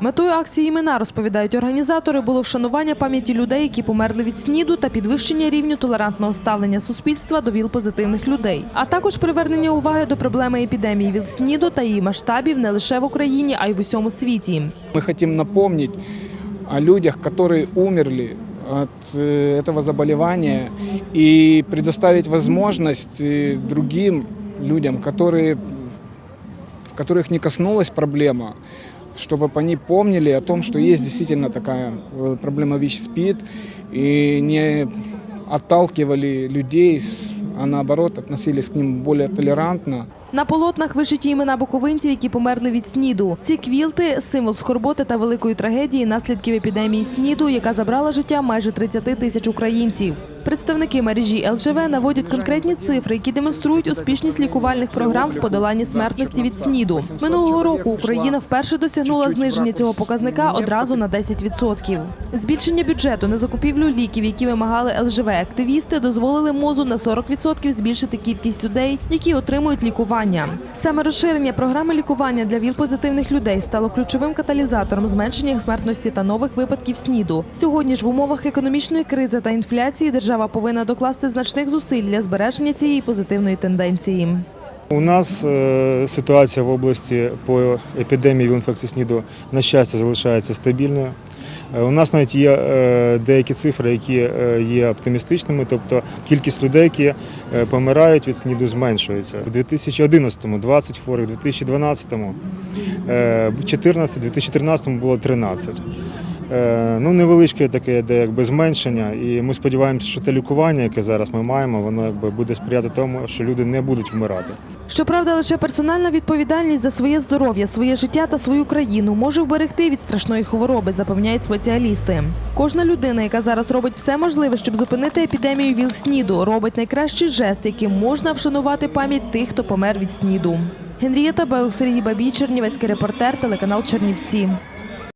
Метою акції імена розповідають організатори було вшанування пам'яті людей, які померли від СНІДу, та підвищення рівню толерантного ставлення суспільства до ВІЛ-позитивних людей, а також привернення уваги до проблеми епідемії ВІЛ-СНІДу та її масштабів не лише в Україні, а й в усьому світі. Мы хотим напомнить о людях, которые умерли от э, этого заболевания и предоставить возможность э, другим людям, которые, которых не коснулась проблема, чтобы они помнили о том, что есть действительно такая э, проблема ВИЧ-СПИД и не отталкивали людей, а наоборот относились к ним более толерантно. На полотнах вишиті імена буковинців, які померли від СНІДу. Ці квілти – символ скорботи та великої трагедії наслідків епідемії СНІДу, яка забрала життя майже 30 тисяч українців. Представники мережі ЛЖВ наводять конкретні цифри, які демонструють успішність лікувальних програм в подоланні смертності від СНІДу. Минулого року Україна вперше досягнула зниження цього показника одразу на 10%. Збільшення бюджету на закупівлю ліків, які вимагали ЛЖВ-активісти, дозволили МОЗу на 40% збільшити кількість людей, які отримують лікування. Саме розширення програми лікування для ВІЛ-позитивних людей стало ключовим каталізатором зменшення смертності та нових випадків СНІДу. Сьогодні ж в умовах економічної кризи та інфляції держава повинна докласти значних зусиль для збереження цієї позитивної тенденції. У нас е, ситуація в області по епідемії віл-інфекції СНІДу, на щастя, залишається стабільною. Е, У нас навіть є е, деякі цифри, які є оптимістичними, тобто кількість людей, які помирають від СНІДу, зменшується. У 2011-му 20 хворих, у 2012-му е, 14, у 2013-му було 13. Е, Ну, невеличке таке йде якби зменшення, і ми сподіваємося, що те лікування, яке зараз ми маємо, воно якби буде сприяти тому, що люди не будуть вмирати. Щоправда, лише персональна відповідальність за своє здоров'я, своє життя та свою країну може вберегти від страшної хвороби, запевняють спеціалісти. Кожна людина, яка зараз робить все можливе, щоб зупинити епідемію ВІЛ-СНІДу, робить найкращий жест, яким можна вшанувати пам'ять тих, хто помер від СНІДу. Генрієта Беух, Сергій Бабій, Чернівецький репортер, телеканал Чернівці.